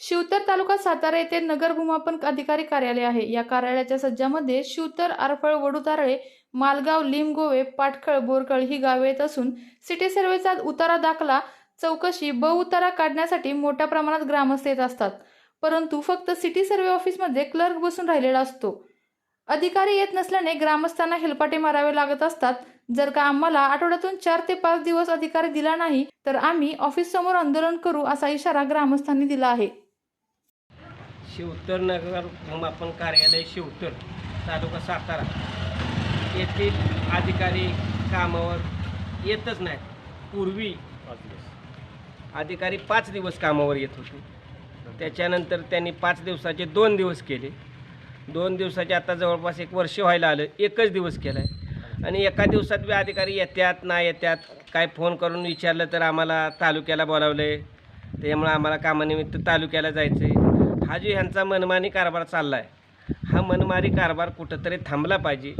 शिवतर तालुका सातारा येथे नगर भूमापन अधिकारी कार्यालय आहे. या कार्यालयाच्या सज्जामध्ये शिवतर आरफळ वडुतारळे मालगाव लिमगोवे पाटखळ बोरखळ ही गावे येत असून सिटी सर्व्हेचा उतारा दाखला चौकशी ब काढण्यासाठी मोठ्या प्रमाणात ग्रामस्थ येत असतात. परंतु फक्त सिटी सर्व्हे ऑफिसमध्ये क्लर्क बसून राहिलेला असतो. अधिकारी येत नसल्याने ग्रामस्थांना हेलपाटे मारावे लागत असतात. जर का आम्हाला आठवड्यातून चार ते पाच दिवस अधिकारी दिला नाही तर आम्ही ऑफिस समोर आंदोलन करू असा इशारा ग्रामस्थांनी दिला आहे. शिवतर नगर भूमापन कार्यालय शिवतर तालुका सातारा. येथील अधिकारी कामावर येतच नाही पूर्वी अधिकारी पाच दिवस कामावर येत होते. त्याच्यानंतर त्यांनी पाच दिवसाचे दोन दिवस केले. दोन दिवसाचे आता जवळपास एक वर्ष व्हायला आलं एकच दिवस केला आहे आणि एका दिवसात बी अधिकारी येत्यात ना येत्यात काय फोन करून विचारलं तर आम्हाला तालुक्याला बोलावलं. आहे आम्हाला कामानिमित्त तालुक्याला जायचं आहे हा जो ह्यांचा मनमानी कारभार चालला आहे हा मनमारी कारभार कुठंतरी थांबला पाहिजे.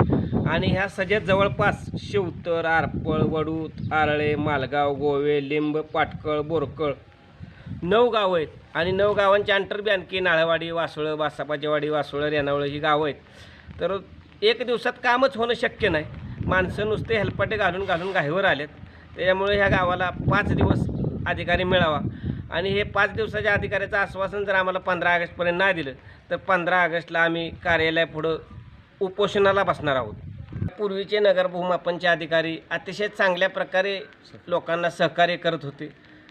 आणि ह्या सगळ्यात जवळपास शिवतर आरपळ वडूत आरळे मालगाव गोवे लिंब पाटकळ बोरकळ नऊ गावं आहेत. आणि नऊ गावांच्या अंटर बी आणखी नाळवाडी वासोळं वासापाचेवाडी वासोळं रेणावळं ही गावं आहेत. तर एक दिवसात कामच होणं शक्य नाही. माणसं नुसते हेलपाटे घालून घालून घाईवर आलेत. त्याच्यामुळे ह्या गावाला पाच दिवस अधिकारी मिळावा. आणि हे पाच दिवसाच्या अधिकाऱ्याचं आश्वासन जर आम्हाला पंधरा ऑगस्टपर्यंत नाही दिलं तर पंधरा ऑगस्टला आम्ही कार्यालयापुढं उपोषणाला बसणार आहोत. पूर्वीचे नगर भूमापनचे अधिकारी अतिशय चांगल्या प्रकारे लोकांना सहकार्य करत होते.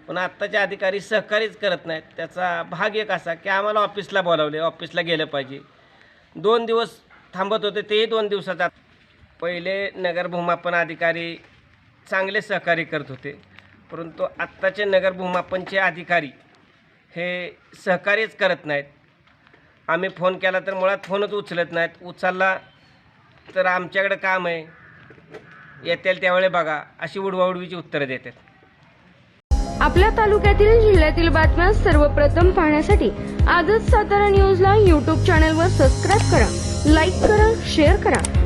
पण आत्ताचे अधिकारी सहकार्यच करत नाहीत. त्याचा भाग एक असा की आम्हाला ऑफिसला बोलावले ऑफिसला गेलं पाहिजे. दोन दिवस थांबत होते तेही दोन दिवसाचा. पहिले नगर भूमापन अधिकारी चांगले सहकार्य करत होते. परंतु आत्ताचे नगर भूमापनचे अधिकारी हे सहकार्यच करत नाहीत. आम्ही फोन केला तर मुळात फोनच उचलत नाहीत. उचलला तर आमच्याकडं काम आहे. येतील त्यावेळे बघा. अशी उडवाउडवीची उत्तरं देतात. आपल्या तालुक्यातील जिल्ह्यातील बातम्या सर्वप्रथम पाहण्यासाठी आजच सातारा न्यूजला यूट्यूब चॅनलवर सबस्क्राईब करा. लाईक करा शेअर करा.